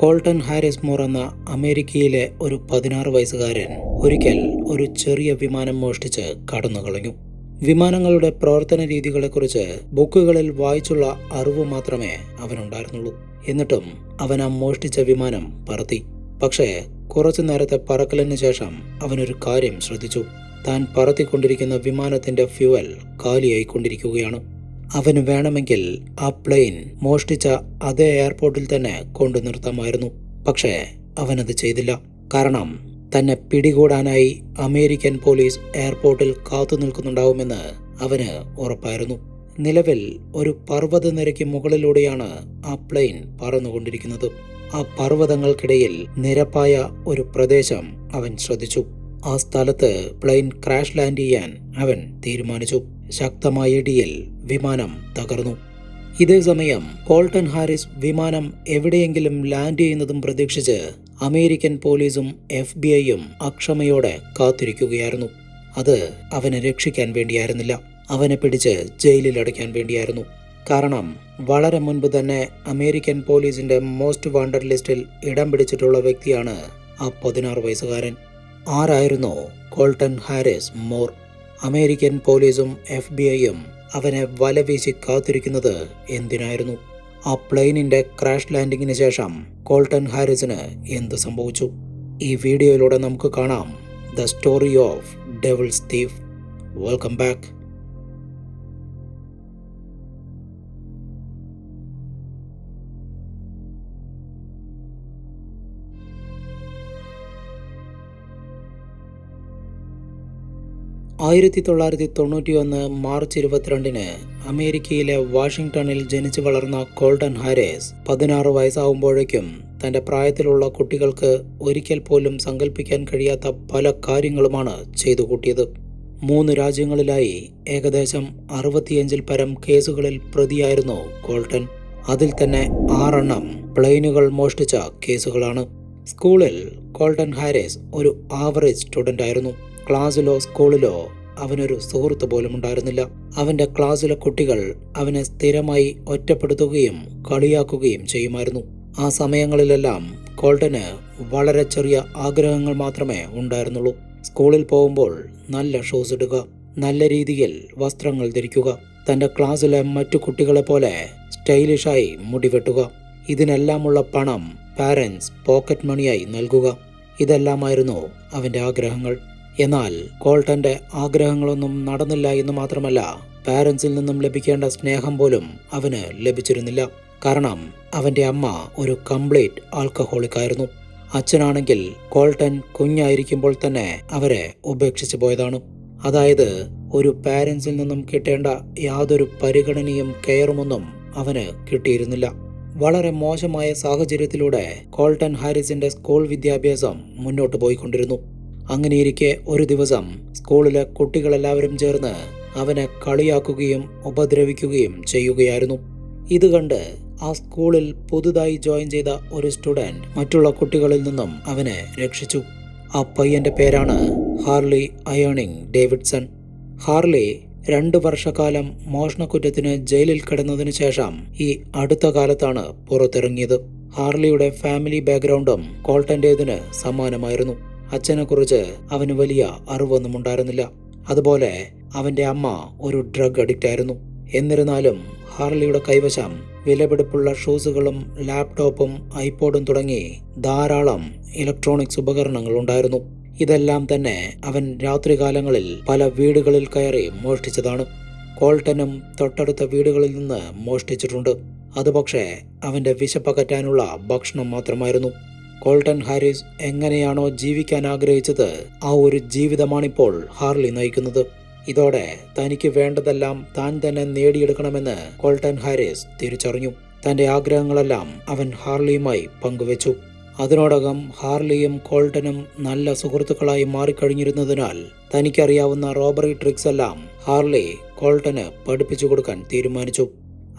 Coltan Harris more എന്ന അമേരിക്കയിലെ ഒരു പതിനാറ് വയസ്സുകാരൻ ഒരിക്കൽ ഒരു ചെറിയ വിമാനം മോഷ്ടിച്ച് കടന്നു കളഞ്ഞു വിമാനങ്ങളുടെ പ്രവർത്തന രീതികളെക്കുറിച്ച് ബുക്കുകളിൽ വായിച്ചുള്ള അറിവ് മാത്രമേ അവനുണ്ടായിരുന്നുള്ളൂ. എന്നിട്ടും അവൻ ആ മോഷ്ടിച്ച വിമാനം പറത്തി. പക്ഷേ കുറച്ചു നേരത്തെ പറക്കലിന് ശേഷം അവനൊരു കാര്യം ശ്രദ്ധിച്ചു. താൻ പറത്തിക്കൊണ്ടിരിക്കുന്ന വിമാനത്തിന്റെ ഫ്യുവൽ കാലിയായിക്കൊണ്ടിരിക്കുകയാണ്. അവന് വേണമെങ്കിൽ ആ പ്ലെയിൻ മോഷ്ടിച്ച അതേ എയർപോർട്ടിൽ തന്നെ കൊണ്ടു നിർത്താമായിരുന്നു. പക്ഷേ അവനത് ചെയ്തില്ല. കാരണം തന്നെ പിടികൂടാനായി അമേരിക്കൻ പോലീസ് എയർപോർട്ടിൽ കാത്തു നിൽക്കുന്നുണ്ടാവുമെന്ന് അവന് ഉറപ്പായിരുന്നു. നിലവിൽ ഒരു പർവതനിരയ്ക്ക് മുകളിലൂടെയാണ് ആ പ്ലെയിൻ പറന്നുകൊണ്ടിരിക്കുന്നത്. ആ പർവതങ്ങൾക്കിടയിൽ നിരപ്പായ ഒരു പ്രദേശം അവൻ ശ്രദ്ധിച്ചു. ആ സ്ഥലത്ത് പ്ലെയിൻ ക്രാഷ് ലാൻഡ് ചെയ്യാൻ അവൻ തീരുമാനിച്ചു. ശക്തമായ ഇടിയിൽ വിമാനം തകർന്നു. ഇതേ സമയം കോൾട്ടൺ ഹാരിസ് വിമാനം എവിടെയെങ്കിലും ലാൻഡ് ചെയ്യുന്നതും പ്രതീക്ഷിച്ച് അമേരിക്കൻ പോലീസും എഫ് ബി ഐയും അക്ഷമയോടെ കാത്തിരിക്കുകയായിരുന്നു. അത് അവനെ രക്ഷിക്കാൻ വേണ്ടിയായിരുന്നില്ല. അവനെ പിടിച്ച് ജയിലിൽ അടയ്ക്കാൻ വേണ്ടിയായിരുന്നു. കാരണം വളരെ മുൻപ് തന്നെ അമേരിക്കൻ പോലീസിന്റെ മോസ്റ്റ് വാണ്ടഡ് ലിസ്റ്റിൽ ഇടം പിടിച്ചിട്ടുള്ള വ്യക്തിയാണ് ആ പതിനാറ് വയസ്സുകാരൻ. ആരായിരുന്നു കോൾട്ടൺ ഹാരിസ് മോർ അമേരിക്കൻ പോലീസും എഫ് ബി ഐയും അവനെ വലവീശി കാത്തിരിക്കുന്നത് എന്തിനായിരുന്നു? ആ പ്ലെയിനിന്റെ ക്രാഷ് ലാൻഡിങ്ങിന് ശേഷം കോൾട്ടൺ ഹാരിസിന് എന്ത് സംഭവിച്ചു? ഈ വീഡിയോയിലൂടെ നമുക്ക് കാണാം the story of devil's thief. Welcome back. ആയിരത്തി തൊള്ളായിരത്തി തൊണ്ണൂറ്റി ഒന്ന് മാർച്ച് ഇരുപത്തിരണ്ടിന് അമേരിക്കയിലെ വാഷിംഗ്ടണിൽ ജനിച്ചു വളർന്ന കോൾഡൻ ഹാരിസ് പതിനാറ് വയസ്സാവുമ്പോഴേക്കും തന്റെ പ്രായത്തിലുള്ള കുട്ടികൾക്ക് ഒരിക്കൽ പോലും സങ്കല്പിക്കാൻ കഴിയാത്ത പല കാര്യങ്ങളുമാണ് ചെയ്തു കൂട്ടിയത്. മൂന്ന് രാജ്യങ്ങളിലായി ഏകദേശം അറുപത്തിയഞ്ചിൽ പരം കേസുകളിൽ പ്രതിയായിരുന്നു കോൾട്ടൺ. അതിൽ തന്നെ ആറെണ്ണം പ്ലെയിനുകൾ മോഷ്ടിച്ച കേസുകളാണ്. സ്കൂളിൽ കോൾട്ടൺ ഹാരിസ് ഒരു ആവറേജ് സ്റ്റുഡന്റ് ആയിരുന്നു ക്ലാസ്സിലോ സ്കൂളിലോ അവനൊരു സുഹൃത്ത് പോലും ഉണ്ടായിരുന്നില്ല. അവന്റെ ക്ലാസ്സിലെ കുട്ടികൾ അവനെ സ്ഥിരമായി ഒറ്റപ്പെടുത്തുകയും കളിയാക്കുകയും ചെയ്യുമായിരുന്നു. ആ സമയങ്ങളിലെല്ലാം കോൾട്ടന് വളരെ ചെറിയ ആഗ്രഹങ്ങൾ മാത്രമേ ഉണ്ടായിരുന്നുള്ളൂ. സ്കൂളിൽ പോകുമ്പോൾ നല്ല ഷൂസ് ഇടുക നല്ല രീതിയിൽ വസ്ത്രങ്ങൾ ധരിക്കുക തന്റെ ക്ലാസ്സിലെ മറ്റു കുട്ടികളെ പോലെ സ്റ്റൈലിഷായി മുടിവെട്ടുക ഇതിനെല്ലാമുള്ള പണം പാരൻസ് പോക്കറ്റ് മണിയായി നൽകുക ഇതെല്ലാമായിരുന്നു അവന്റെ ആഗ്രഹങ്ങൾ. എന്നാൽ കോൾട്ടന്റെ ആഗ്രഹങ്ങളൊന്നും നടന്നില്ല എന്ന് മാത്രമല്ല പാരൻസിൽ നിന്നും ലഭിക്കേണ്ട സ്നേഹം പോലും അവന് ലഭിച്ചിരുന്നില്ല. കാരണം അവന്റെ അമ്മ ഒരു കംപ്ലീറ്റ് ആൽക്കഹോളിക് ആയിരുന്നു അച്ഛനാണെങ്കിൽ കോൾട്ടൻ കുഞ്ഞായിരിക്കുമ്പോൾ തന്നെ അവരെ ഉപേക്ഷിച്ചു പോയതാണ്. അതായത് ഒരു പാരൻസിൽ നിന്നും കിട്ടേണ്ട യാതൊരു പരിഗണനയും കെയറുമൊന്നും അവന് കിട്ടിയിരുന്നില്ല. വളരെ മോശമായ സാഹചര്യത്തിലൂടെ കോൾട്ടൻ ഹാരിസിന്റെ സ്കൂൾ വിദ്യാഭ്യാസം മുന്നോട്ട് പോയിക്കൊണ്ടിരുന്നു. അങ്ങനെയിരിക്കെ ഒരു ദിവസം സ്കൂളിലെ കുട്ടികളെല്ലാവരും ചേർന്ന് അവനെ കളിയാക്കുകയും ഉപദ്രവിക്കുകയും ചെയ്യുകയായിരുന്നു. ഇത് കണ്ട് ആ സ്കൂളിൽ പുതുതായി ജോയിൻ ചെയ്ത ഒരു സ്റ്റുഡന്റ് മറ്റുള്ള കുട്ടികളിൽ നിന്നും അവനെ രക്ഷിച്ചു. ആ പയ്യന്റെ പേരാണ് ഹാർലി അയോണിങ് ഡേവിഡ്സൺ. ഹാർലി രണ്ട് വർഷക്കാലം മോഷണക്കുറ്റത്തിന് ജയിലിൽ കിടന്നതിനു ശേഷം ഈ അടുത്ത കാലത്താണ് പുറത്തിറങ്ങിയത്. ഹാർലിയുടെ ഫാമിലി ബാക്ക്ഗ്രൗണ്ടും കോൾട്ടന്റേതിന് സമാനമായിരുന്നു. അച്ഛനെക്കുറിച്ച് അവന് വലിയ അറിവൊന്നും ഉണ്ടായിരുന്നില്ല. അതുപോലെ അവന്റെ അമ്മ ഒരു ഡ്രഗ് അഡിക്റ്റ് ആയിരുന്നു. എന്നിരുന്നാലും ഹാർലിയുടെ കൈവശം വിലപിടിപ്പുള്ള ഷൂസുകളും ലാപ്ടോപ്പും ഐപോഡും തുടങ്ങി ധാരാളം ഇലക്ട്രോണിക്സ് ഉപകരണങ്ങൾ ഉണ്ടായിരുന്നു. ഇതെല്ലാം തന്നെ അവൻ രാത്രികാലങ്ങളിൽ പല വീടുകളിൽ കയറി മോഷ്ടിച്ചതാണ്. കോൾട്ടനും തൊട്ടടുത്ത വീടുകളിൽ നിന്ന് മോഷ്ടിച്ചിട്ടുണ്ട്. അതുപക്ഷേ അവന്റെ വിശപ്പകറ്റാനുള്ള ഭക്ഷണം മാത്രമായിരുന്നു. കോൾട്ടൺ ഹാരിസ് എങ്ങനെയാണോ ജീവിക്കാൻ ആഗ്രഹിച്ചത് ആ ഒരു ജീവിതമാണിപ്പോൾ ഹാർലി നയിക്കുന്നത്. ഇതോടെ തനിക്ക് വേണ്ടതെല്ലാം താൻ തന്നെ നേടിയെടുക്കണമെന്ന് കോൾട്ടൺ ഹാരിസ് തിരിച്ചറിഞ്ഞു. തന്റെ ആഗ്രഹങ്ങളെല്ലാം അവൻ ഹാർലിയുമായി പങ്കുവച്ചു. അതിനോടകം ഹാർലിയും കോൾട്ടനും നല്ല സുഹൃത്തുക്കളായി മാറിക്കഴിഞ്ഞിരുന്നതിനാൽ തനിക്കറിയാവുന്ന റോബറി ട്രിക്സ് എല്ലാം ഹാർലി കോൾട്ടന് പഠിപ്പിച്ചു കൊടുക്കാൻ തീരുമാനിച്ചു.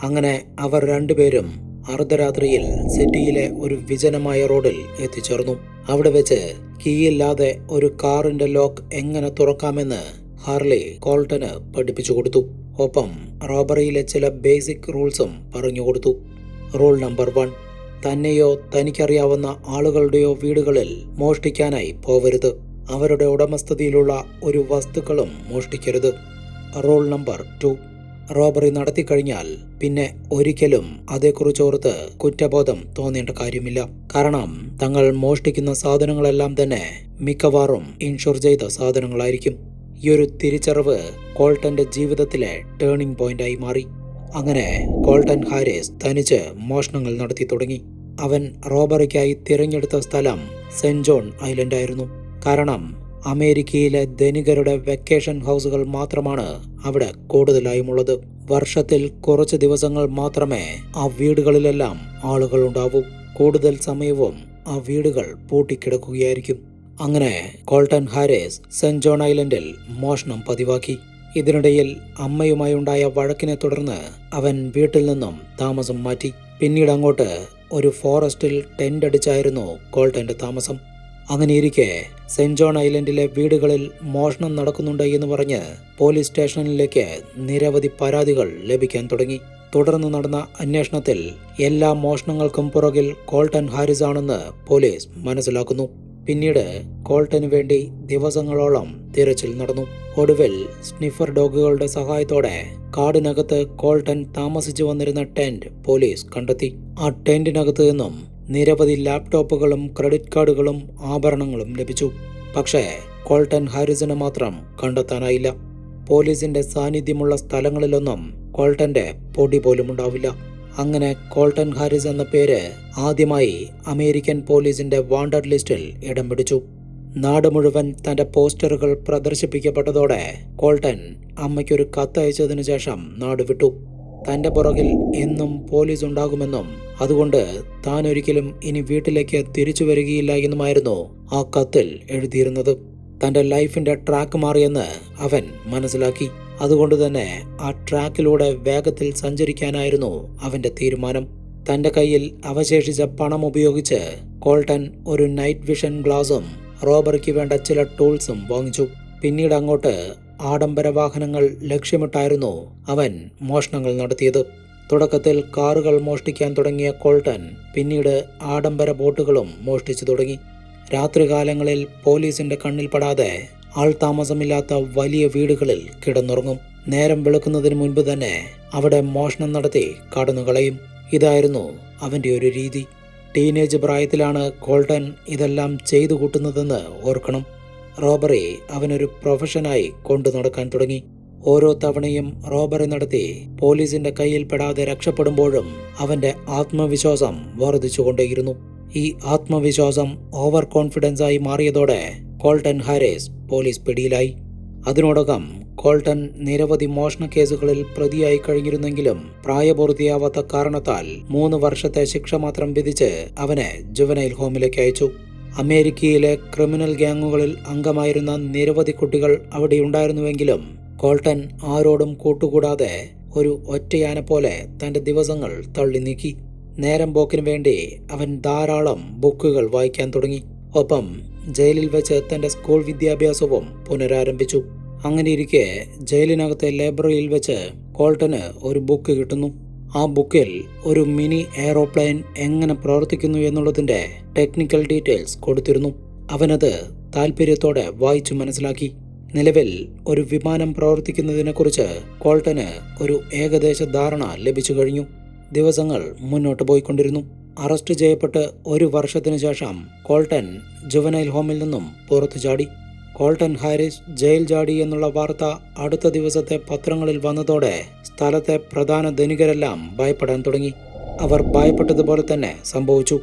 അങ്ങനെ അവർ രണ്ടുപേരും അർദ്ധരാത്രിയിൽ സിറ്റിയിലെ ഒരു വിജനമായ റോഡിൽ എത്തിച്ചേർന്നു. അവിടെ വെച്ച് കീയില്ലാതെ ഒരു കാറിന്റെ ലോക്ക് എങ്ങനെ തുറക്കാമെന്ന് ഹാർലി കോൾട്ടന് പഠിപ്പിച്ചു കൊടുത്തു. ഒപ്പം റോബറിയിലെ ചില ബേസിക് റൂൾസും പറഞ്ഞു കൊടുത്തു. റൂൾ നമ്പർ വൺ തന്നെയോ തനിക്കറിയാവുന്ന ആളുകളുടെയോ വീടുകളിൽ മോഷ്ടിക്കാനായി പോവരുത്. അവരുടെ ഉടമസ്ഥതയിലുള്ള ഒരു വസ്തുക്കളും മോഷ്ടിക്കരുത്. റൂൾ നമ്പർ ടു റോബറി നടത്തിക്കഴിഞ്ഞാൽ പിന്നെ ഒരിക്കലും അതേക്കുറിച്ചോർത്ത് കുറ്റബോധം തോന്നേണ്ട കാര്യമില്ല. കാരണം തങ്ങൾ മോഷ്ടിക്കുന്ന സാധനങ്ങളെല്ലാം തന്നെ മിക്കവാറും ഇൻഷുർ ചെയ്ത സാധനങ്ങളായിരിക്കും. ഈ ഒരു തിരിച്ചറിവ് കോൾട്ടന്റെ ജീവിതത്തിലെ ടേണിംഗ് പോയിന്റായി മാറി. അങ്ങനെ കോൾട്ടൻ ഹാരിസ് തനിച്ച് മോഷണങ്ങൾ നടത്തി തുടങ്ങി. അവൻ റോബറിക്കായി തിരഞ്ഞെടുത്ത സ്ഥലം സെന്റ് ജോൺ ഐലൻഡ് ആയിരുന്നു കാരണം അമേരിക്കയിലെ ധനികരുടെ വെക്കേഷൻ ഹൗസുകൾ മാത്രമാണ് അവിടെ കൂടുതലായുമുള്ളത്. വർഷത്തിൽ കുറച്ച് ദിവസങ്ങൾ മാത്രമേ ആ വീടുകളിലെല്ലാം ആളുകൾ ഉണ്ടാവൂ. കൂടുതൽ സമയവും ആ വീടുകൾ പൂട്ടിക്കിടക്കുകയായിരിക്കും. അങ്ങനെ കോൾട്ടൺ ഹാരിസ് സെന്റ് ജോൺ ഐലൻഡിൽ മോഷണം പതിവാക്കി. ഇതിനിടയിൽ അമ്മയുമായി ഉണ്ടായ വഴക്കിനെ തുടർന്ന് അവൻ വീട്ടിൽ നിന്നും താമസം മാറ്റി. പിന്നീട് അങ്ങോട്ട് ഒരു ഫോറസ്റ്റിൽ ടെന്റ് അടിച്ചായിരുന്നു കോൾട്ടന്റെ താമസം. അങ്ങനെയിരിക്കെ സെന്റ് ജോൺ ഐലൻഡിലെ വീടുകളിൽ മോഷണം നടക്കുന്നുണ്ട് എന്ന് പറഞ്ഞ് പോലീസ് സ്റ്റേഷനിലേക്ക് നിരവധി പരാതികൾ ലഭിക്കാൻ തുടങ്ങി. തുടർന്ന് നടന്ന അന്വേഷണത്തിൽ എല്ലാ മോഷണങ്ങൾക്കും പുറകിൽ കോൾട്ടൻ ഹാരിസ് ആണെന്ന് പോലീസ് മനസ്സിലാക്കുന്നു. പിന്നീട് കോൾട്ടന് വേണ്ടി ദിവസങ്ങളോളം തിരച്ചിൽ നടന്നു. ഒടുവിൽ സ്നിഫർ ഡോഗുകളുടെ സഹായത്തോടെ കാടിനകത്ത് കോൾട്ടൻ താമസിച്ചു വന്നിരുന്ന ടെന്റ് പോലീസ് കണ്ടെത്തി. ആ ടെന്റിനകത്ത് നിന്നും നിരവധി ലാപ്ടോപ്പുകളും ക്രെഡിറ്റ് കാർഡുകളും ആഭരണങ്ങളും ലഭിച്ചു. പക്ഷേ കോൾട്ടൺ ഹാരിസിനെ മാത്രം കണ്ടെത്താനായില്ല. പോലീസിന്റെ സാന്നിധ്യമുള്ള സ്ഥലങ്ങളിലൊന്നും കോൾട്ടന്റെ പൊടി പോലും ഉണ്ടാവില്ല. അങ്ങനെ കോൾട്ടൺ ഹാരിസ് എന്ന പേര് ആദ്യമായി അമേരിക്കൻ പോലീസിന്റെ വാണ്ടഡ് ലിസ്റ്റിൽ ഇടം പിടിച്ചു. നാട് മുഴുവൻ തന്റെ പോസ്റ്ററുകൾ പ്രദർശിപ്പിക്കപ്പെട്ടതോടെ കോൾട്ടൻ അമ്മയ്ക്കൊരു കത്തയച്ചതിനു ശേഷം നാട് വിട്ടു. തന്റെ പുറകിൽ എന്നും പോലീസ് ഉണ്ടാകുമെന്നും അതുകൊണ്ട് താൻ ഒരിക്കലും ഇനി വീട്ടിലേക്ക് തിരിച്ചു വരികയില്ല എന്നുമായിരുന്നു ആ കത്തിൽ എഴുതിയിരുന്നത്. തന്റെ ലൈഫിന്റെ ട്രാക്ക് മാറിയെന്ന് അവൻ മനസ്സിലാക്കി. അതുകൊണ്ട് തന്നെ ആ ട്രാക്കിലൂടെ വേഗത്തിൽ സഞ്ചരിക്കാനായിരുന്നു അവന്റെ തീരുമാനം. തന്റെ കയ്യിൽ അവശേഷിച്ച പണം ഉപയോഗിച്ച് കോൾട്ടൺ ഒരു നൈറ്റ് വിഷൻ ഗ്ലാസും റോബറിക്ക് വേണ്ട ചില ടൂൾസും വാങ്ങിച്ചു. പിന്നീട് അങ്ങോട്ട് ആഡംബര വാഹനങ്ങൾ ലക്ഷ്യമിട്ടായിരുന്നു അവൻ മോഷണങ്ങൾ നടത്തിയത്. തുടക്കത്തിൽ കാറുകൾ മോഷ്ടിക്കാൻ തുടങ്ങിയ കോൾട്ടൻ പിന്നീട് ആഡംബര ബോട്ടുകളും മോഷ്ടിച്ചു തുടങ്ങി. രാത്രികാലങ്ങളിൽ പോലീസിന്റെ കണ്ണിൽപ്പെടാതെ ആൾ താമസമില്ലാത്ത വലിയ വീടുകളിൽ കിടന്നുറങ്ങും. നേരം വെളുക്കുന്നതിന് മുൻപ് തന്നെ അവിടെ മോഷണം നടത്തി കടന്നുകളയും. ഇതായിരുന്നു അവന്റെ ഒരു രീതി. ടീനേജ് പ്രായത്തിലാണ് കോൾട്ടൻ ഇതെല്ലാം ചെയ്തു കൂട്ടുന്നതെന്ന് ഓർക്കണം. റോബറി അവനൊരു പ്രൊഫഷനായി കൊണ്ടു നടക്കാൻ തുടങ്ങി. ഓരോ തവണയും റോബറി നടത്തി പോലീസിന്റെ കയ്യിൽ പെടാതെ രക്ഷപ്പെടുമ്പോഴും അവന്റെ ആത്മവിശ്വാസം വർദ്ധിച്ചുകൊണ്ടേയിരുന്നു ഈ ആത്മവിശ്വാസം ഓവർ കോൺഫിഡൻസ് ആയി മാറിയതോടെ കോൾട്ടൺ ഹാരിസ് പോലീസ് പിടിയിലായി. അതിനോടകം കോൾട്ടൺ നിരവധി മോഷണ കേസുകളിൽ പ്രതിയായി കഴിഞ്ഞിരുന്നെങ്കിലും പ്രായപൂർത്തിയാവാത്ത കാരണത്താൽ മൂന്ന് വർഷത്തെ ശിക്ഷ മാത്രം വിധിച്ച് അവനെ ജുവനൈൽ ഹോമിലേക്ക് അയച്ചു. അമേരിക്കയിലെ ക്രിമിനൽ ഗ്യാങ്ങുകളിൽ അംഗമായിരുന്ന നിരവധി കുട്ടികൾ അവിടെയുണ്ടായിരുന്നുവെങ്കിലും കോൾട്ടൻ ആരോടും കൂട്ടുകൂടാതെ ഒരു ഒറ്റയാന പോലെ തന്റെ ദിവസങ്ങൾ തള്ളി നീക്കി. നേരം പോക്കിനു വേണ്ടി അവൻ ധാരാളം ബുക്കുകൾ വായിക്കാൻ തുടങ്ങി. ഒപ്പം ജയിലിൽ വെച്ച് തന്റെ സ്കൂൾ വിദ്യാഭ്യാസവും പുനരാരംഭിച്ചു. അങ്ങനെയിരിക്കെ ജയിലിനകത്തെ ലൈബ്രറിയിൽ വെച്ച് കോൾട്ടന് ഒരു ബുക്ക് കിട്ടുന്നു. ആ ബുക്കിൽ ഒരു മിനി എയറോപ്ലെയിൻ എങ്ങനെ പ്രവർത്തിക്കുന്നു എന്നുള്ളതിന്റെ ടെക്നിക്കൽ ഡീറ്റെയിൽസ് കൊടുത്തിരുന്നു. അവനത് താല്പര്യത്തോടെ വായിച്ചു മനസ്സിലാക്കി. നിലവിൽ ഒരു വിമാനം പ്രവർത്തിക്കുന്നതിനെക്കുറിച്ച് കോൾട്ടന് ഒരു ഏകദേശ ധാരണ ലഭിച്ചു കഴിഞ്ഞു. ദിവസങ്ങൾ മുന്നോട്ട് പോയിക്കൊണ്ടിരുന്നു. അറസ്റ്റ് ചെയ്യപ്പെട്ട് ഒരു വർഷത്തിനു ശേഷം കോൾട്ടൻ ജുവനൈൽ ഹോമിൽ നിന്നും പുറത്തു ചാടി. കോൾട്ടൻ ഹാരിസ് ജയിൽ ചാടി എന്നുള്ള വാർത്ത അടുത്ത ദിവസത്തെ പത്രങ്ങളിൽ വന്നതോടെ സ്ഥലത്തെ പ്രധാന ധനികരെല്ലാം ഭയപ്പെടാൻ തുടങ്ങി. അവർ ഭയപ്പെട്ടതുപോലെ തന്നെ സംഭവിച്ചു.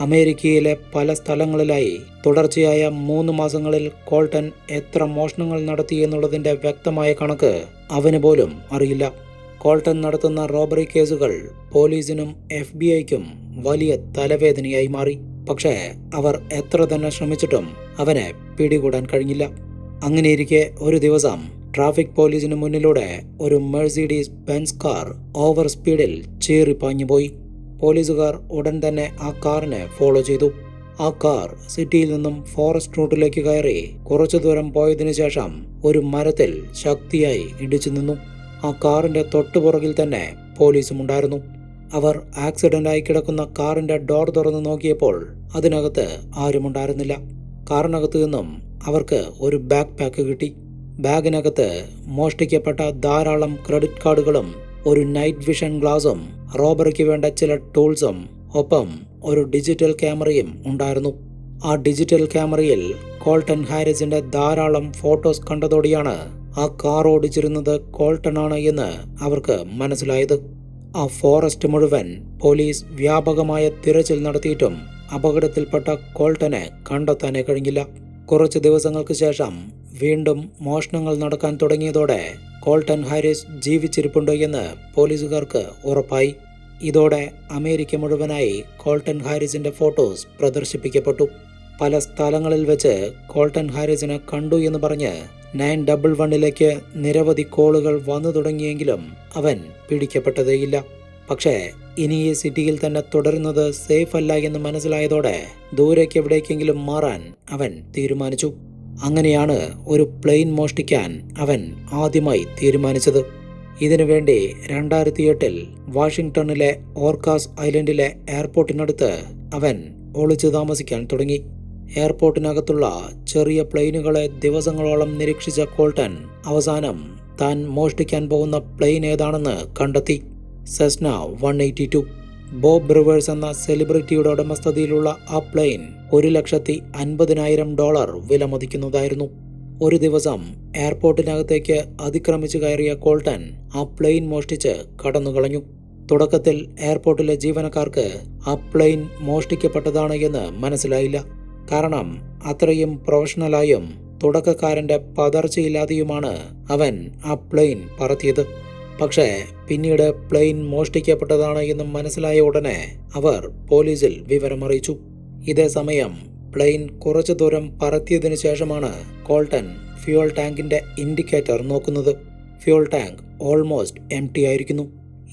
അമേരിക്കയിലെ പല സ്ഥലങ്ങളിലായി തുടർച്ചയായ മൂന്ന് മാസങ്ങളിൽ കോൾട്ടൺ എത്ര മോഷണങ്ങൾ നടത്തി എന്നുള്ളതിന്റെ വ്യക്തമായ കണക്ക് അവന് പോലും അറിയില്ല. കോൾട്ടൺ നടത്തുന്ന റോബറി കേസുകൾ പോലീസിനും എഫ് വലിയ തലവേദനയായി മാറി. പക്ഷേ അവർ എത്ര തന്നെ ശ്രമിച്ചിട്ടും അവനെ പിടികൂടാൻ കഴിഞ്ഞില്ല. അങ്ങനെയിരിക്കെ ഒരു ദിവസം ട്രാഫിക് പോലീസിന് മുന്നിലൂടെ ഒരു മെഴ്സിഡീസ് ബെൻസ് കാർ ഓവർ സ്പീഡിൽ ചീറിപ്പാഞ്ഞുപോയി. പോലീസുകാർ ഉടൻ തന്നെ ആ കാറിനെ ഫോളോ ചെയ്തു. ആ കാർ സിറ്റിയിൽ നിന്നും ഫോറസ്റ്റ് റൂട്ടിലേക്ക് കയറി കുറച്ചു ദൂരം പോയതിനു ശേഷം ഒരു മരത്തിൽ ശക്തിയായി ഇടിച്ചു നിന്നു. ആ കാറിന്റെ തൊട്ടുപുറകിൽ തന്നെ പോലീസും ഉണ്ടായിരുന്നു. അവർ ആക്സിഡന്റായി കിടക്കുന്ന കാറിന്റെ ഡോർ തുറന്ന് നോക്കിയപ്പോൾ അതിനകത്ത് ആരുമുണ്ടായിരുന്നില്ല. കാറിനകത്തു നിന്നും അവർക്ക് ഒരു ബാക്ക് പാക്ക് കിട്ടി. ബാഗിനകത്ത് മോഷ്ടിക്കപ്പെട്ട ധാരാളം ക്രെഡിറ്റ് കാർഡുകളും ഒരു നൈറ്റ് വിഷൻ ഗ്ലാസും റോബറിക്ക് വേണ്ട ചില ടൂൾസും ഒപ്പം ഒരു ഡിജിറ്റൽ ക്യാമറയും ഉണ്ടായിരുന്നു. ആ ഡിജിറ്റൽ ക്യാമറയിൽ കോൾട്ടൺ ഹാരിസിന്റെ ധാരാളം ഫോട്ടോസ് കണ്ടതോടെയാണ് ആ കാർ ഓടിച്ചിരുന്നത് കോൾട്ടൺ ആണ് എന്ന് അവർക്ക് മനസ്സിലായത്. ആ ഫോറസ്റ്റ് മുഴുവൻ പോലീസ് വ്യാപകമായ തിരച്ചിൽ നടത്തിയിട്ടും അപകടത്തിൽപ്പെട്ട കോൾട്ടനെ കണ്ടെത്താനേ കഴിഞ്ഞില്ല. കുറച്ച് ദിവസങ്ങൾക്ക് ശേഷം വീണ്ടും മോഷണങ്ങൾ നടക്കാൻ തുടങ്ങിയതോടെ കോൾട്ടൺ ഹാരിസ് ജീവിച്ചിരിപ്പുണ്ടോ എന്ന് പോലീസുകാർക്ക് ഉറപ്പായി. ഇതോടെ അമേരിക്ക മുഴുവനായി കോൾട്ടൺ ഹാരിസിന്റെ ഫോട്ടോസ് പ്രദർശിപ്പിക്കപ്പെട്ടു. പല സ്ഥലങ്ങളിൽ വെച്ച് കോൾട്ടൺ ഹാരിസിനെ കണ്ടു എന്ന് പറഞ്ഞ് നയൻ ഡബിൾ വണ്ണിലേക്ക് നിരവധി കോളുകൾ വന്നു തുടങ്ങിയെങ്കിലും അവൻ പിടിക്കപ്പെട്ടതേയില്ല. പക്ഷേ ഇനി ഈ സിറ്റിയിൽ തന്നെ തുടരുന്നത് സേഫ് അല്ല എന്ന് മനസ്സിലായതോടെ ദൂരേക്ക് എവിടേക്കെങ്കിലും മാറാൻ അവൻ തീരുമാനിച്ചു. അങ്ങനെയാണ് ഒരു പ്ലെയിൻ മോഷ്ടിക്കാൻ അവൻ ആദ്യമായി തീരുമാനിച്ചത്. ഇതിനുവേണ്ടി രണ്ടായിരത്തി എട്ടിൽ വാഷിംഗ്ടണിലെ ഓർക്കാസ് ഐലൻഡിലെ എയർപോർട്ടിനടുത്ത് അവൻ ഒളിച്ചു താമസിക്കാൻ തുടങ്ങി. എയർപോർട്ടിനകത്തുള്ള ചെറിയ പ്ലെയിനുകളെ ദിവസങ്ങളോളം നിരീക്ഷിച്ച കോൾട്ടൻ അവസാനം താൻ മോഷ്ടിക്കാൻ പോകുന്ന പ്ലെയിൻ ഏതാണെന്ന് കണ്ടെത്തി. Cessna one eighty two Bob Brewers എന്ന സെലിബ്രിറ്റിയുടെ ഉടമസ്ഥതയിലുള്ള ആ പ്ലെയിൻ ഒരു ലക്ഷത്തി അൻപതിനായിരം ഡോളർ വിലമതിക്കുന്നതായിരുന്നു. ഒരു ദിവസം എയർപോർട്ടിനകത്തേക്ക് അതിക്രമിച്ചു കയറിയ കോൾട്ടൻ ആ പ്ലെയിൻ മോഷ്ടിച്ച് കടന്നുകളഞ്ഞു. തുടക്കത്തിൽ എയർപോർട്ടിലെ ജീവനക്കാർക്ക് ആ പ്ലെയിൻ മോഷ്ടിക്കപ്പെട്ടതാണ് എന്ന് മനസ്സിലായില്ല. കാരണം അത്രയും പ്രൊഫഷണലായും തുടക്കക്കാരന്റെ പതർച്ചയില്ലാതെയുമാണ് അവൻ ആ പ്ലെയിൻ പറത്തിയത്. പക്ഷേ പിന്നീട് പ്ലെയിൻ മോഷ്ടിക്കപ്പെട്ടതാണ് എന്ന് മനസ്സിലായ ഉടനെ അവർ പോലീസിൽ വിവരമറിയിച്ചു. ഇതേ സമയം പ്ലെയിൻ കുറച്ചു ദൂരം പറത്തിയതിനു ശേഷമാണ് കോൾട്ടൻ ഫ്യൂൾ ടാങ്കിന്റെ ഇൻഡിക്കേറ്റർ നോക്കുന്നത്. Fuel tank almost empty ആയിരിക്കുന്നു.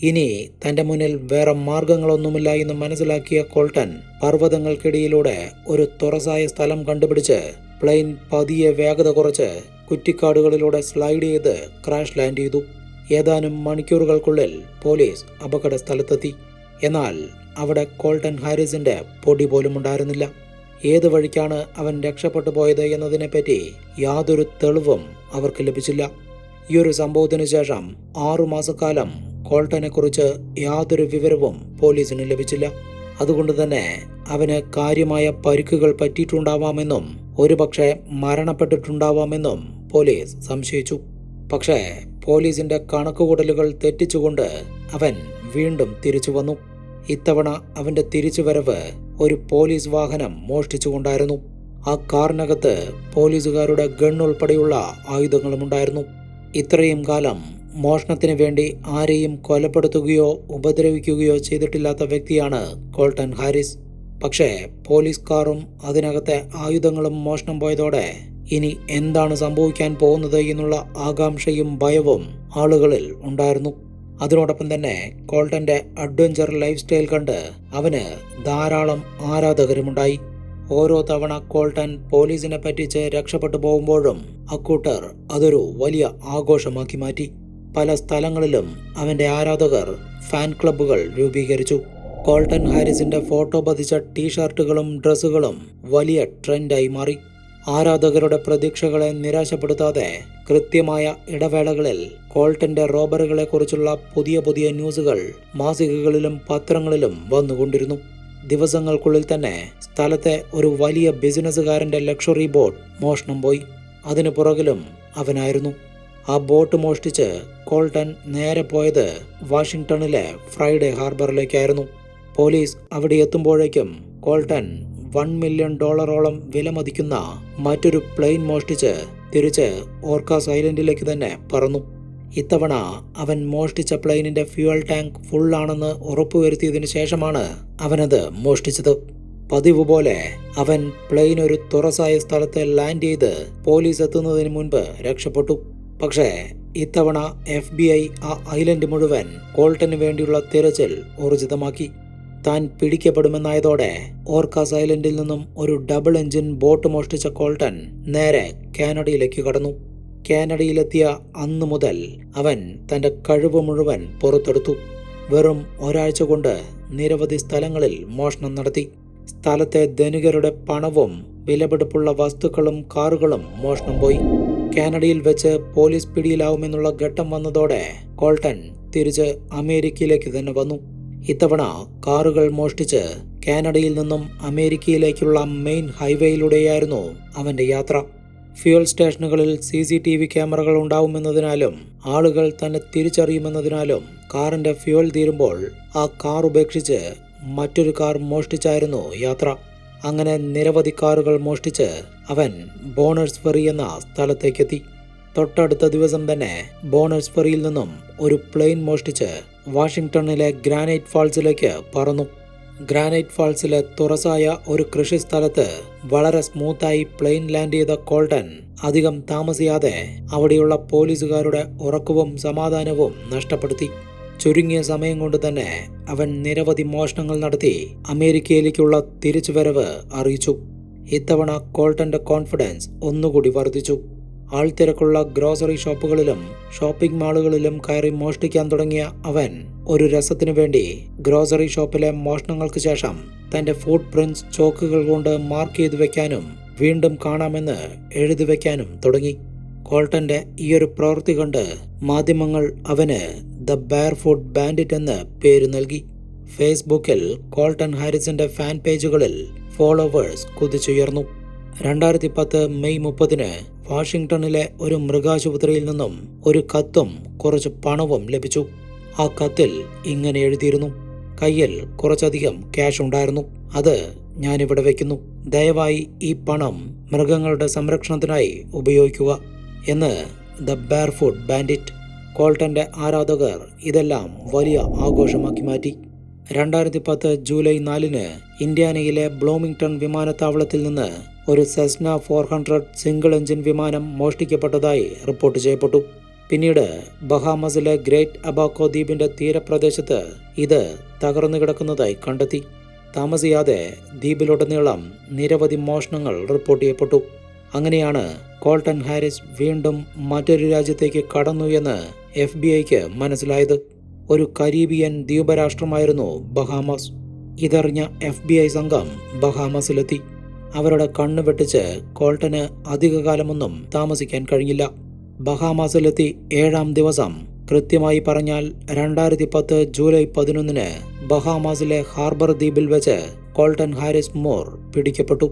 ഇനി തന്റെ മുന്നിൽ വേറെ മാർഗങ്ങളൊന്നുമില്ല എന്ന് മനസ്സിലാക്കിയ കോൾട്ടൻ പർവതങ്ങൾക്കിടയിലൂടെ ഒരു തുറസായ സ്ഥലം കണ്ടുപിടിച്ച് പ്ലെയിൻ പതിയെ വേഗത കുറച്ച് കുറ്റിക്കാടുകളിലൂടെ സ്ലൈഡ് ചെയ്ത് ക്രാഷ് ലാൻഡ് ചെയ്തു. ഏതാനും മണിക്കൂറുകൾക്കുള്ളിൽ പോലീസ് അപകട സ്ഥലത്തെത്തി എന്നാൽ അവിടെ കോൾട്ടൻ ഹാരിസിന്റെ പൊടി പോലും ഉണ്ടായിരുന്നില്ല. ഏത് വഴിക്കാണ് അവൻ രക്ഷപ്പെട്ടു പോയത് എന്നതിനെപ്പറ്റി യാതൊരു തെളിവും അവർക്ക് ലഭിച്ചില്ല. ഈ ഒരു സംഭവത്തിനു ശേഷം ആറുമാസക്കാലം കോൾട്ടനെക്കുറിച്ച് യാതൊരു വിവരവും പോലീസിന് ലഭിച്ചില്ല. അതുകൊണ്ട് തന്നെ അവന് കാര്യമായ പരിക്കുകൾ പറ്റിയിട്ടുണ്ടാവാമെന്നും ഒരുപക്ഷെ മരണപ്പെട്ടിട്ടുണ്ടാവാമെന്നും പോലീസ് സംശയിച്ചു. പക്ഷേ പോലീസിന്റെ കണക്കുകൂടലുകൾ തെറ്റിച്ചുകൊണ്ട് അവൻ വീണ്ടും തിരിച്ചു വന്നു. ഇത്തവണ അവന്റെ തിരിച്ചുവരവ് ഒരു പോലീസ് വാഹനം മോഷ്ടിച്ചുകൊണ്ടായിരുന്നു. ആ കാറിനകത്ത് പോലീസുകാരുടെ ഗൺ ഉൾപ്പെടെയുള്ള ആയുധങ്ങളുമുണ്ടായിരുന്നു. ഇത്രയും കാലം മോഷണത്തിന് വേണ്ടി ആരെയും കൊലപ്പെടുത്തുകയോ ഉപദ്രവിക്കുകയോ ചെയ്തിട്ടില്ലാത്ത വ്യക്തിയാണ് കോൾട്ടൺ ഹാരിസ്. പക്ഷേ പോലീസ് കാറും അതിനകത്തെ ആയുധങ്ങളും മോഷണം പോയതോടെ ഇനി എന്താണ് സംഭവിക്കാൻ പോകുന്നത് എന്നുള്ള ആകാംക്ഷയും ഭയവും ആളുകളിൽ ഉണ്ടായിരുന്നു. അതിനോടൊപ്പം തന്നെ കോൾട്ടന്റെ അഡ്വഞ്ചർ ലൈഫ് സ്റ്റൈൽ കണ്ട് അവന് ധാരാളം ആരാധകരുമുണ്ടായി. ഓരോ തവണ കോൾട്ടൻ പോലീസിനെ പറ്റിച്ച് രക്ഷപ്പെട്ടു പോകുമ്പോഴും അക്കൂട്ടർ അതൊരു വലിയ ആഘോഷമാക്കി മാറ്റി. പല സ്ഥലങ്ങളിലും അവന്റെ ആരാധകർ ഫാൻ ക്ലബ്ബുകൾ രൂപീകരിച്ചു. കോൾട്ടൻ ഹാരിസിന്റെ ഫോട്ടോ പതിച്ച ടീഷർട്ടുകളും ഡ്രസ്സുകളും വലിയ ട്രെൻഡായി മാറി. ആരാധകരുടെ പ്രതീക്ഷകളെ നിരാശപ്പെടുത്താതെ കൃത്യമായ ഇടവേളകളിൽ കോൾട്ടന്റെ റോബറുകളെ കുറിച്ചുള്ള പുതിയ പുതിയ ന്യൂസുകൾ മാസികകളിലും പത്രങ്ങളിലും വന്നുകൊണ്ടിരുന്നു. ദിവസങ്ങൾക്കുള്ളിൽ തന്നെ സ്ഥലത്തെ ഒരു വലിയ ബിസിനസ്സുകാരന്റെ ലക്ഷറി ബോട്ട് മോഷണം പോയി. അതിനു പുറകിലും അവനായിരുന്നു. ആ ബോട്ട് മോഷ്ടിച്ച് കോൾട്ടൻ നേരെ പോയത് വാഷിംഗ്ടണിലെ ഫ്രൈഡേ ഹാർബറിലേക്കായിരുന്നു. പോലീസ് അവിടെ എത്തുമ്പോഴേക്കും കോൾട്ടൻ വൺ മില്യൺ ഡോളറോളം വില മതിക്കുന്ന മറ്റൊരു പ്ലെയിൻ മോഷ്ടിച്ച് തിരിച്ച് ഓർക്കാസ് ഐലൻഡിലേക്ക് തന്നെ പറന്നു. ഇത്തവണ അവൻ മോഷ്ടിച്ച പ്ലെയിനിന്റെ ഫ്യൂവൽ ടാങ്ക് ഫുള്ളാണെന്ന് ഉറപ്പുവരുത്തിയതിനു ശേഷമാണ് അവനത് മോഷ്ടിച്ചത്. പതിവ് പോലെ അവൻ പ്ലെയിൻ ഒരു തുറസായ സ്ഥലത്ത് ലാൻഡ് ചെയ്ത് പോലീസ് എത്തുന്നതിന് മുൻപ് രക്ഷപ്പെട്ടു. പക്ഷേ ഇത്തവണ എഫ് ബി ഐ ആ ഐലൻഡ് മുഴുവൻ കോൾട്ടന് വേണ്ടിയുള്ള തിരച്ചിൽ ഊർജിതമാക്കി. താൻ പിടിക്കപ്പെടുമെന്നായതോടെ ഓർക്കാസ് ഐലൻഡിൽ നിന്നും ഒരു ഡബിൾ എഞ്ചിൻ ബോട്ട് മോഷ്ടിച്ച കോൾട്ടൺ നേരെ കാനഡയിലേക്ക് കടന്നു. കാനഡയിലെത്തിയ അന്നു മുതൽ അവൻ തന്റെ കഴിവ് മുഴുവൻ പുറത്തെടുത്തു. വെറും ഒരാഴ്ച കൊണ്ട് നിരവധി സ്ഥലങ്ങളിൽ മോഷണം നടത്തി. സ്ഥലത്തെ ധനികരുടെ പണവും വിലപിടിപ്പുള്ള വസ്തുക്കളും കാറുകളും മോഷണം പോയി. കാനഡയിൽ വെച്ച് പോലീസ് പിടിയിലാവുമെന്നുള്ള ഘട്ടം വന്നതോടെ കോൾട്ടൺ തിരിച്ച് അമേരിക്കയിലേക്ക് തന്നെ വന്നു. ഇത്തവണ കാറുകൾ മോഷ്ടിച്ച് കാനഡയിൽ നിന്നും അമേരിക്കയിലേക്കുള്ള മെയിൻ ഹൈവേയിലൂടെയായിരുന്നു അവന്റെ യാത്ര. ഫ്യൂൽ സ്റ്റേഷനുകളിൽ സി സി ടി വി ക്യാമറകൾ ഉണ്ടാവുമെന്നതിനാലും ആളുകൾ തന്നെ തിരിച്ചറിയുമെന്നതിനാലും കാറിന്റെ ഫ്യൂൽ തീരുമ്പോൾ ആ കാർ ഉപേക്ഷിച്ച് മറ്റൊരു കാർ മോഷ്ടിച്ചായിരുന്നു യാത്ര. അങ്ങനെ നിരവധി കാറുകൾ മോഷ്ടിച്ച് അവൻ ബോണേഴ്സ് ഫെറി എന്ന സ്ഥലത്തേക്കെത്തി. തൊട്ടടുത്ത ദിവസം തന്നെ ബോണേഴ്സ് ഫെറിയിൽ നിന്നും ഒരു പ്ലെയിൻ മോഷ്ടിച്ച് വാഷിംഗ്ടണിലെ ഗ്രാനൈറ്റ് ഫാൾസിലേക്ക് പറന്നു. ഗ്രാനൈറ്റ് ഫാൾസിലെ തുറസായ ഒരു കൃഷി സ്ഥലത്ത് വളരെ സ്മൂത്തായി പ്ലെയിൻ ലാൻഡ് ചെയ്ത കോൾട്ടൺ അധികം താമസിയാതെ അവിടെയുള്ള പോലീസുകാരുടെ ഉറക്കവും സമാധാനവും നഷ്ടപ്പെടുത്തി. ചുരുങ്ങിയ സമയം കൊണ്ട് തന്നെ അവൻ നിരവധി മോഷണങ്ങൾ നടത്തി അമേരിക്കയിലേക്കുള്ള തിരിച്ചുവരവ് അറിയിച്ചു. ഇത്തവണ കോൾട്ടന്റെ കോൺഫിഡൻസ് ഒന്നുകൂടി വർദ്ധിച്ചു. ആൾത്തിരക്കുള്ള ഗ്രോസറി ഷോപ്പുകളിലും ഷോപ്പിംഗ് മാളുകളിലും കയറി മോഷ്ടിക്കാൻ തുടങ്ങിയ അവൻ ഒരു രസത്തിനു വേണ്ടി ഗ്രോസറി ഷോപ്പിലെ മോഷണങ്ങൾക്ക് ശേഷം തന്റെ ഫുട് പ്രിന്റ്സ് ചോക്കുകൾ കൊണ്ട് മാർക്ക് ചെയ്തു വെക്കാനും വീണ്ടും കാണാമെന്ന് എഴുതി വെക്കാനും തുടങ്ങി. കോൾട്ടന്റെ ഈയൊരു പ്രവൃത്തി കണ്ട് മാധ്യമങ്ങൾ അവന് ദ ബയർ ഫുഡ് ബാൻഡിറ്റ് എന്ന് പേര് നൽകി. ഫേസ്ബുക്കിൽ കോൾട്ടൺ ഹാരിസിന്റെ ഫാൻ പേജുകളിൽ ഫോളോവേഴ്സ് കുതിച്ചുയർന്നു. രണ്ടായിരത്തി പത്ത് മെയ് മുപ്പതിന് വാഷിംഗ്ടണിലെ ഒരു മൃഗാശുപത്രിയിൽ നിന്നും ഒരു കത്തും കുറച്ച് പണവും ലഭിച്ചു. ആ കത്തിൽ ഇങ്ങനെ എഴുതിയിരുന്നു. കയ്യിൽ കുറച്ചധികം ക്യാഷ് ഉണ്ടായിരുന്നു. അത് ഞാനിവിടെ വെക്കുന്നു. ദയവായി ഈ പണം മൃഗങ്ങളുടെ സംരക്ഷണത്തിനായി ഉപയോഗിക്കുക എന്ന് ദ ബാർഫുഡ് ബാൻഡിറ്റ് കോൾട്ടന്റെ ആരാധകർ ഇതെല്ലാം വലിയ ആഘോഷമാക്കി മാറ്റി. രണ്ടായിരത്തി പത്ത് ജൂലൈ നാലിന് ഇന്ത്യാനയിലെ ബ്ലോമിംഗ്ടൺ വിമാനത്താവളത്തിൽ നിന്ന് ഒരു Cessna four hundred single engine വിമാനം മോഷ്ടിക്കപ്പെട്ടതായി റിപ്പോർട്ട് ചെയ്യപ്പെട്ടു. പിന്നീട് ബഹാമസിലെ ഗ്രേറ്റ് അബാക്കോ ദ്വീപിന്റെ തീരപ്രദേശത്ത് ഇത് തകർന്നു കിടക്കുന്നതായി കണ്ടെത്തി. താമസിയാതെ ദ്വീപിലുടനീളം നിരവധി മോഷണങ്ങൾ റിപ്പോർട്ട് ചെയ്യപ്പെട്ടു. അങ്ങനെയാണ് കോൾട്ടൺ ഹാരിസ് വീണ്ടും മറ്റൊരു രാജ്യത്തേക്ക് കടന്നു എന്ന് എഫ് ബി ഐക്ക് മനസ്സിലായത്. ഒരു കരീബിയൻ ദ്വീപരാഷ്ട്രമായിരുന്നു ബഹാമസ്. ഇതറിഞ്ഞ എഫ് ബി ഐ സംഘം ബഹാമസിലെത്തി. അവരുടെ കണ്ണു വെട്ടിച്ച് കോൾട്ടന് അധികകാലമൊന്നും താമസിക്കാൻ കഴിഞ്ഞില്ല. ബഹാമാസിലെത്തി ഏഴാം ദിവസം കൃത്യമായി പറഞ്ഞാൽ രണ്ടായിരത്തി പത്ത് ജൂലൈ പതിനൊന്നിന് ബഹാമാസിലെ ഹാർബർ ദ്വീപിൽ വെച്ച് കോൾട്ടൺ ഹാരിസ് മോർ പിടിക്കപ്പെട്ടു.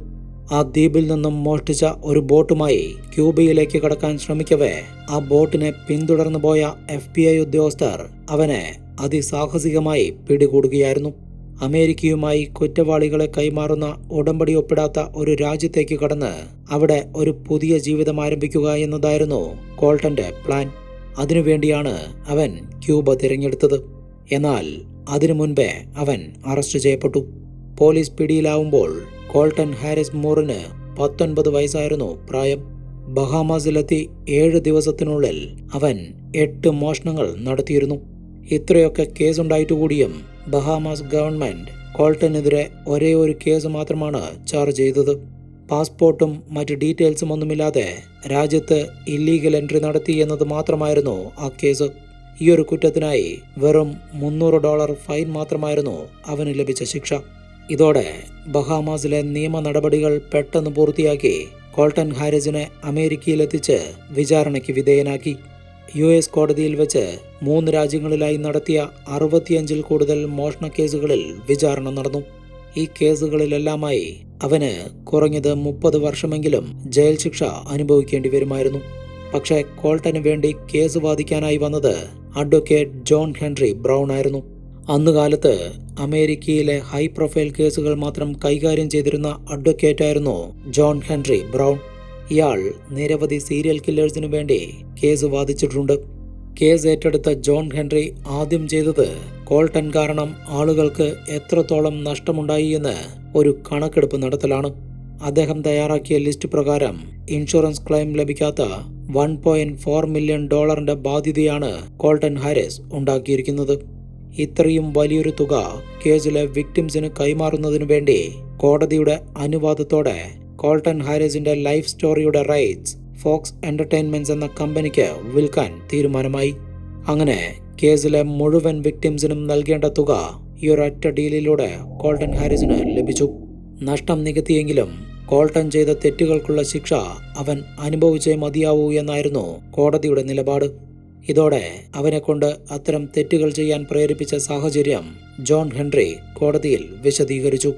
ആ ദ്വീപിൽ നിന്നും മോഷ്ടിച്ച ഒരു ബോട്ടുമായി ക്യൂബയിലേക്ക് കടക്കാൻ ശ്രമിക്കവേ ആ ബോട്ടിനെ പിന്തുടർന്നു പോയ എഫ് ഉദ്യോഗസ്ഥർ അവനെ അതിസാഹസികമായി പിടികൂടുകയായിരുന്നു. അമേരിക്കയുമായി കുറ്റവാളികളെ കൈമാറുന്ന ഉടമ്പടി ഒപ്പിടാത്ത ഒരു രാജ്യത്തേക്ക് കടന്ന് അവിടെ ഒരു പുതിയ ജീവിതം ആരംഭിക്കുക എന്നതായിരുന്നു കോൾട്ടന്റെ പ്ലാൻ. അതിനുവേണ്ടിയാണ് അവൻ ക്യൂബ തിരഞ്ഞെടുത്തത്. എന്നാൽ അതിനു മുൻപേ അവൻ അറസ്റ്റ് ചെയ്യപ്പെട്ടു. പോലീസ് പിടിയിലാവുമ്പോൾ കോൾട്ടൺ ഹാരിസ് മൂറിന് പത്തൊൻപത് വയസ്സായിരുന്നു പ്രായം. ബഹാമാസിലെത്തി ഏഴ് ദിവസത്തിനുള്ളിൽ അവൻ എട്ട് മോഷണങ്ങൾ നടത്തിയിരുന്നു. ഇത്രയൊക്കെ കേസുണ്ടായിട്ട് കൂടിയും ബഹാമാസ് ഗവൺമെന്റ് കോൾട്ടനെതിരെ ഒരേ ഒരു കേസ് മാത്രമാണ് ചാർജ് ചെയ്തത്. പാസ്പോർട്ടും മറ്റ് ഡീറ്റെയിൽസും ഒന്നുമില്ലാതെ രാജ്യത്ത് ഇല്ലീഗൽ എൻട്രി നടത്തി എന്നത് മാത്രമായിരുന്നു ആ കേസ്. ഈ ഒരു കുറ്റത്തിനായി വെറും മുന്നൂറ് ഡോളർ ഫൈൻ മാത്രമായിരുന്നു അവന് ലഭിച്ച ശിക്ഷ. ഇതോടെ ബഹാമാസിലെ നിയമ നടപടികൾ പെട്ടെന്ന് പൂർത്തിയാക്കി കോൾട്ടൺ ഹാരിസിനെ അമേരിക്കയിലെത്തിച്ച് വിചാരണയ്ക്ക് വിധേയനാക്കി. യു എസ് കോടതിയിൽ വെച്ച് മൂന്ന് രാജ്യങ്ങളിലായി നടത്തിയ അറുപത്തിയഞ്ചിൽ കൂടുതൽ മോഷണ കേസുകളിൽ വിചാരണ നടന്നു. ഈ കേസുകളിലെല്ലാമായി അവന് കുറഞ്ഞത് മുപ്പത് വർഷമെങ്കിലും ജയിൽ ശിക്ഷ അനുഭവിക്കേണ്ടി വരുമായിരുന്നു. പക്ഷേ കോൾട്ടന് വേണ്ടി കേസ് വാദിക്കാനായി വന്നത് അഡ്വക്കേറ്റ് ജോൺ ഹെൻറി ബ്രൗൺ ആയിരുന്നു. അന്നുകാലത്ത് അമേരിക്കയിലെ ഹൈ പ്രൊഫൈൽ കേസുകൾ മാത്രം കൈകാര്യം ചെയ്തിരുന്ന അഡ്വക്കേറ്റായിരുന്നു ജോൺ ഹെൻറി ബ്രൗൺ. ഇയാൾ നിരവധി സീരിയൽ കില്ലേഴ്സിനു വേണ്ടി കേസ് വാദിച്ചിട്ടുണ്ട്. കേസ് ഏറ്റെടുത്ത ജോൺ ഹെൻറി ആദ്യം ചെയ്തത് കോൾട്ടൻ കാരണം ആളുകൾക്ക് എത്രത്തോളം നഷ്ടമുണ്ടായി എന്ന് ഒരു കണക്കെടുപ്പ് നടത്തലാണ്. അദ്ദേഹം തയ്യാറാക്കിയ ലിസ്റ്റ് പ്രകാരം ഇൻഷുറൻസ് ക്ലെയിം ലഭിക്കാത്ത വൺ പോയിന്റ് ഫോർ മില്യൺ ഡോളറിന്റെ ബാധ്യതയാണ് കോൾട്ടൻ ഹാരിസ് ഉണ്ടാക്കിയിരിക്കുന്നത്. ഇത്രയും വലിയൊരു തുക കേസിലെ വിക്ടിംസിന് കൈമാറുന്നതിനു വേണ്ടി കോടതിയുടെ അനുവാദത്തോടെ കോൾട്ടൺ ഹാരിസിന്റെ ലൈഫ് സ്റ്റോറിയുടെ റൈറ്റ്സ് ഫോക്സ് എന്റർടൈൻമെന്റ്സ് എന്ന കമ്പനിക്ക് വിൽക്കാൻ തീരുമാനമായി. അങ്ങനെ കേസിലെ മുഴുവൻ വിക്ടിംസിനും നൽകേണ്ട തുക ഈ ഒരൊറ്റ ഡീലിലൂടെ കോൾട്ടൺ ഹാരിസിന് ലഭിച്ചു. നഷ്ടം നികത്തിയെങ്കിലും കോൾട്ടൺ ചെയ്ത തെറ്റുകൾക്കുള്ള ശിക്ഷ അവൻ അനുഭവിച്ചേ മതിയാവൂ എന്നായിരുന്നു കോടതിയുടെ നിലപാട്. ഇതോടെ അവനെക്കൊണ്ട് അത്തരം തെറ്റുകൾ ചെയ്യാൻ പ്രേരിപ്പിച്ച സാഹചര്യം ജോൺ ഹെൻറി കോടതിയിൽ വിശദീകരിച്ചു.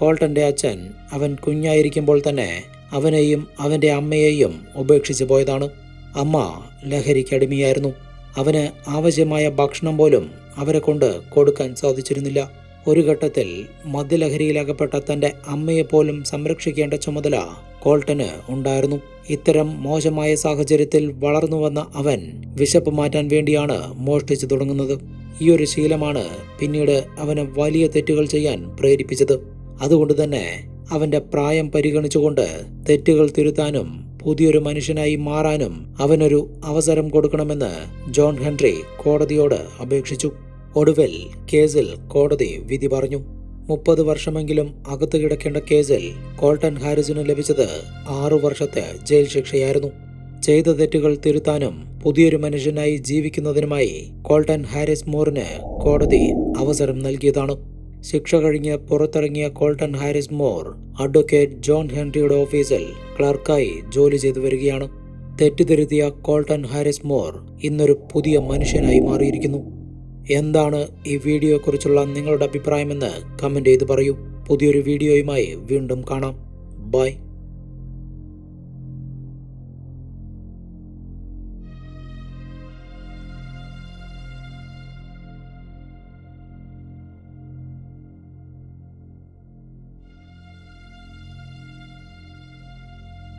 കോൾട്ടന്റെ അച്ഛൻ അവൻ കുഞ്ഞായിരിക്കുമ്പോൾ തന്നെ അവനെയും അവന്റെ അമ്മയെയും ഉപേക്ഷിച്ചു പോയതാണ്. അമ്മ ലഹരിക്കടിമയായിരുന്നു അവന് ആവശ്യമായ ഭക്ഷണം പോലും അവരെ കൊണ്ട് കൊടുക്കാൻ സാധിച്ചിരുന്നില്ല. ഒരു ഘട്ടത്തിൽ മദ്യലഹരിയിലകപ്പെട്ട തന്റെ അമ്മയെപ്പോലും സംരക്ഷിക്കേണ്ട ചുമതല കോൾട്ടന് ഉണ്ടായിരുന്നു. ഇത്തരം മോശമായ സാഹചര്യത്തിൽ വളർന്നു വന്ന അവൻ വിശപ്പ് മാറ്റാൻ വേണ്ടിയാണ് മോഷ്ടിച്ചു തുടങ്ങുന്നത്. ഈ ഒരു ശീലമാണ് പിന്നീട് അവന് വലിയ തെറ്റുകൾ ചെയ്യാൻ പ്രേരിപ്പിച്ചത്. അതുകൊണ്ട് തന്നെ അവന്റെ പ്രായം പരിഗണിച്ചുകൊണ്ട് തെറ്റുകൾ തിരുത്താനും പുതിയൊരു മനുഷ്യനായി മാറാനും അവനൊരു അവസരം കൊടുക്കണമെന്ന് ജോൺ ഹെൻറി കോടതിയോട് അപേക്ഷിച്ചു. ഒടുവിൽ കേസിൽ കോടതി വിധി പറഞ്ഞു. മുപ്പത് വർഷമെങ്കിലും അകത്ത് കിടക്കേണ്ട കേസിൽ കോൾട്ടൺ ഹാരിസിന് ലഭിച്ചത് ആറു വർഷത്തെ ജയിൽ ശിക്ഷയായിരുന്നു. ചെയ്ത തെറ്റുകൾ തിരുത്താനും പുതിയൊരു മനുഷ്യനായി ജീവിക്കുന്നതിനുമായി കോൾട്ടൺ ഹാരിസ് മോറിന് കോടതി അവസരം നൽകിയതാണ്. ശിക്ഷ കഴിഞ്ഞ് പുറത്തിറങ്ങിയ Colton Harris Moore advocate John ഹെൻറിയുടെ ഓഫീസിൽ ക്ലർക്കായി ജോലി ചെയ്തു വരികയാണ്. തെറ്റിദ്ധരുത്തിയ കോൾട്ടൺ ഹാരിസ് മോർ ഇന്നൊരു പുതിയ മനുഷ്യനായി മാറിയിരിക്കുന്നു. എന്താണ് ഈ വീഡിയോയെക്കുറിച്ചുള്ള നിങ്ങളുടെ അഭിപ്രായമെന്ന് കമന്റ് ചെയ്ത് പറയൂ. പുതിയൊരു വീഡിയോയുമായി വീണ്ടും കാണാം. ബൈ.